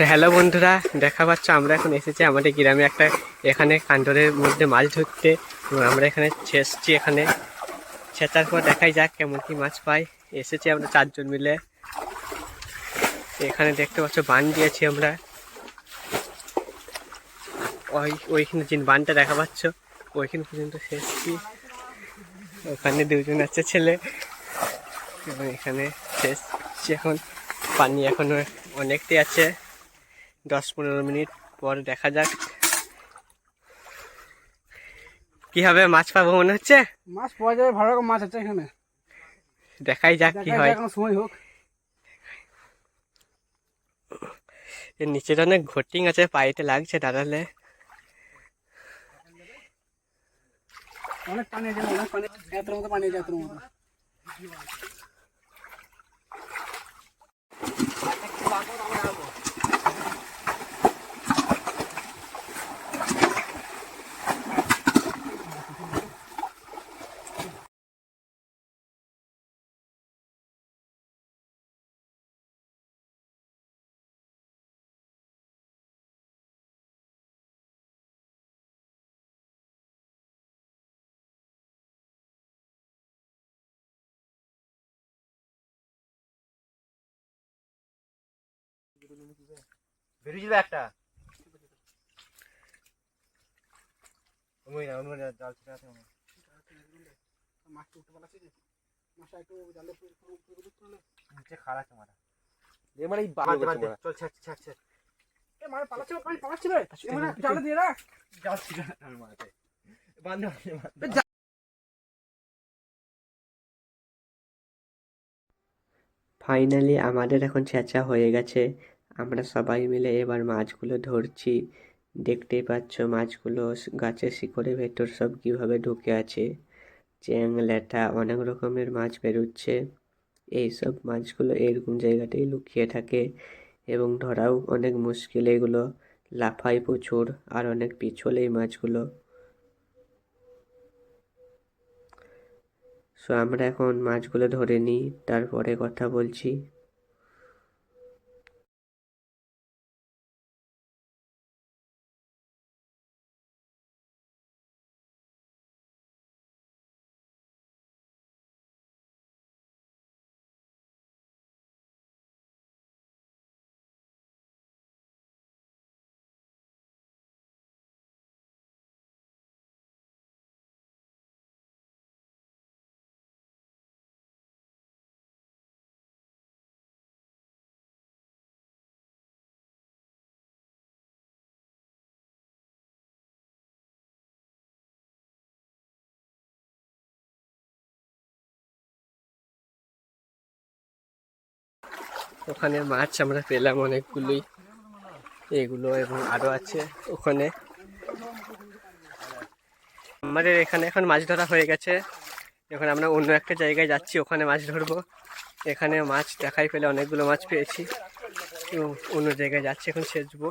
তো হ্যালো বন্ধুরা, দেখা পাচ্ছ, আমরা এখন এসেছি আমাদের গ্রামে একটা, এখানে কান্ডরের মধ্যে মাছ ধরতে। আমরা এখানে ছেঁচছি এখানে। ছেঁচার পর দেখাই যাক কেমন কি মাছ পাই। এসেছি আমরা চারজন মিলে। এখানে দেখতে পাচ্ছ, বান দিয়েছি আমরা। ওই, ওইখানে যে বানটা দেখা পাচ্ছ, ওইখানে পর্যন্ত শেষছি ওখানে দুজন আছে ছেলে। এবং এখানে শেষছি এখন। পানি এখনও অনেকটাই আছে। দশ পনেরো মিনিট পর দেখা যাক। কি হবে? মাছ পাবো মনে হচ্ছে? মাছ পাওয়া যাবে ভালো রকম মাছ আছে এখানে। দেখাই যাক কি হয়। সময় হোক। এর নিচেটা অনেক ঘটিং আছে পাইতে লাগছে দাঁড়ালে। অনেক পানি আছে অনেক পানি মতো পানি মতো। বেরিয়ে যাবে একটা? ওই না ওই জাল ছেড়ে আছে মনে হয়। উঠতে পারছে যে মাছটা একটু জালে পুরো পুরো পুরো পুরো তুলে নিচে খাড়া আছে মারা। মানে এই বাঁধতে বাঁধতে চল ছাড় ছাড় ছাড়। এ মাছ পালাচ্ছে পানি পালাচ্ছে রে। এ মানে জালে দিয়ে রাখ। জাল ছিড়ে আর মারাতে। বাঁধতে বাঁধতে বাঁধতে ফাইনালি আমাদের এখন ছেঁচা হয়ে গেছে। আমরা সবাই মিলে এবার মাছগুলো ধরছি। দেখতেই পাচ্ছ মাছগুলো গাছের শিকড়ের ভেতর সব কীভাবে ঢুকে আছে। চ্যাং ল্যাঠা অনেক রকমের মাছ বেরোচ্ছে। এইসব মাছগুলো এরকম জায়গাতেই লুকিয়ে থাকে এবং ধরাও অনেক মুশকিল এগুলো। লাফায় প্রচুর আর অনেক পিছল এই মাছগুলো। সো আমরা এখন মাছগুলো ধরে নিই, তারপরে কথা বলছি। ওখানে মাছ আমরা পেলাম অনেকগুলোই। এগুলো এবং আরও আছে ওখানে। আমাদের এখানে এখন মাছ ধরা হয়ে গেছে। এখন আমরা অন্য একটা জায়গায় যাচ্ছি, ওখানে মাছ ধরবো। এখানে মাছ দেখাই পেলে অনেকগুলো মাছ পেয়েছি। এবং অন্য জায়গায় যাচ্ছি, এখন সেচবো।